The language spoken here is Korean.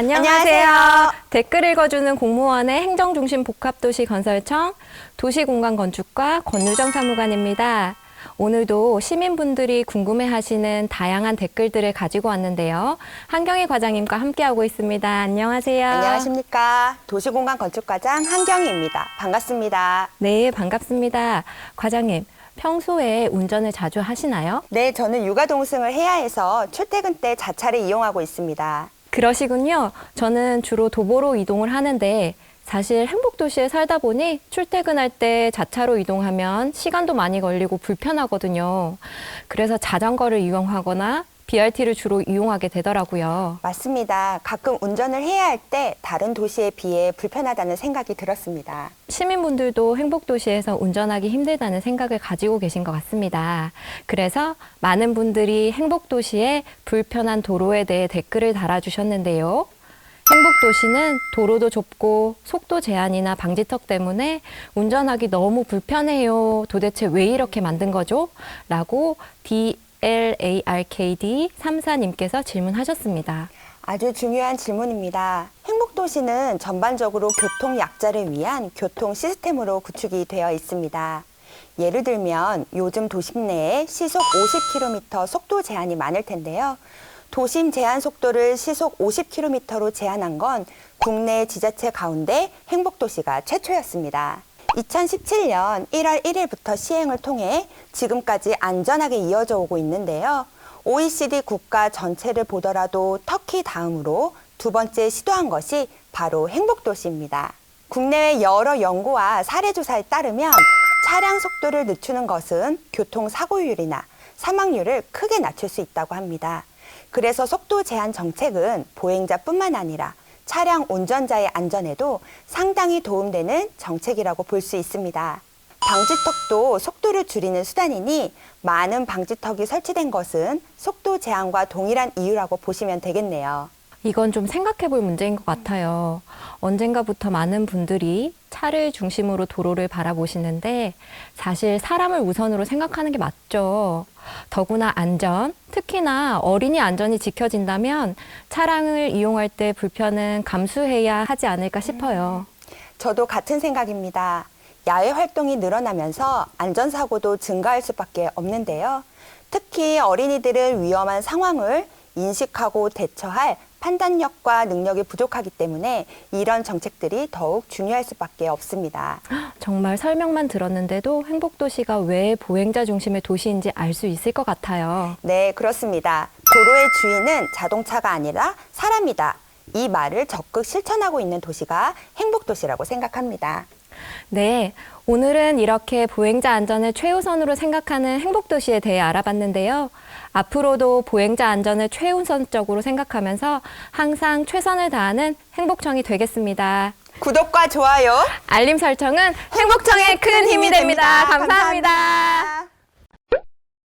안녕하세요. 안녕하세요. 댓글 읽어주는 공무원의 행정중심 복합도시 건설청 도시공간건축과 권유정 사무관입니다. 오늘도 시민분들이 궁금해하시는 다양한 댓글들을 가지고 왔는데요. 한경희 과장님과 함께하고 있습니다. 안녕하세요. 안녕하십니까. 도시공간 건축과장 한경희입니다. 반갑습니다. 네, 반갑습니다. 과장님, 평소에 운전을 자주 하시나요? 네, 저는 육아 동승을 해야 해서 출퇴근 때 자차를 이용하고 있습니다. 그러시군요. 저는 주로 도보로 이동을 하는데 사실 행복도시에 살다 보니 출퇴근할 때 자차로 이동하면 시간도 많이 걸리고 불편하거든요. 그래서 자전거를 이용하거나 BRT를 주로 이용하게 되더라고요. 맞습니다. 가끔 운전을 해야 할 때 다른 도시에 비해 불편하다는 생각이 들었습니다. 시민분들도 행복도시에서 운전하기 힘들다는 생각을 가지고 계신 것 같습니다. 그래서 많은 분들이 행복도시의 불편한 도로에 대해 댓글을 달아주셨는데요. 행복도시는 도로도 좁고 속도 제한이나 방지턱 때문에 운전하기 너무 불편해요. 도대체 왜 이렇게 만든 거죠? 라고 DLARKD 34님께서 질문하셨습니다. 아주 중요한 질문입니다. 행복도시는 전반적으로 교통 약자를 위한 교통 시스템으로 구축이 되어 있습니다. 예를 들면 요즘 도심 내에 시속 50km 속도 제한이 많을 텐데요. 도심 제한 속도를 시속 50km로 제한한 건 국내 지자체 가운데 행복도시가 최초였습니다. 2017년 1월 1일부터 시행을 통해 지금까지 안전하게 이어져 오고 있는데요. OECD 국가 전체를 보더라도 터키 다음으로 두 번째 시도한 것이 바로 행복도시입니다. 국내외 여러 연구와 사례조사에 따르면 차량 속도를 늦추는 것은 교통사고율이나 사망률을 크게 낮출 수 있다고 합니다. 그래서 속도 제한 정책은 보행자뿐만 아니라 차량 운전자의 안전에도 상당히 도움되는 정책이라고 볼 수 있습니다. 방지턱도 속도를 줄이는 수단이니 많은 방지턱이 설치된 것은 속도 제한과 동일한 이유라고 보시면 되겠네요. 이건 좀 생각해 볼 문제인 것 같아요. 언젠가부터 많은 분들이 차를 중심으로 도로를 바라보시는데 사실 사람을 우선으로 생각하는 게 맞죠. 더구나 안전, 특히나 어린이 안전이 지켜진다면 차량을 이용할 때 불편은 감수해야 하지 않을까 싶어요. 저도 같은 생각입니다. 야외 활동이 늘어나면서 안전사고도 증가할 수밖에 없는데요. 특히 어린이들은 위험한 상황을 인식하고 대처할 판단력과 능력이 부족하기 때문에 이런 정책들이 더욱 중요할 수밖에 없습니다. 정말 설명만 들었는데도 행복도시가 왜 보행자 중심의 도시인지 알 수 있을 것 같아요. 네, 그렇습니다. 도로의 주인은 자동차가 아니라 사람이다. 이 말을 적극 실천하고 있는 도시가 행복도시라고 생각합니다. 네, 오늘은 이렇게 보행자 안전을 최우선으로 생각하는 행복도시에 대해 알아봤는데요. 앞으로도 보행자 안전을 최우선적으로 생각하면서 항상 최선을 다하는 행복청이 되겠습니다. 구독과 좋아요, 알림 설정은 행복청의 큰 힘이 됩니다. 감사합니다.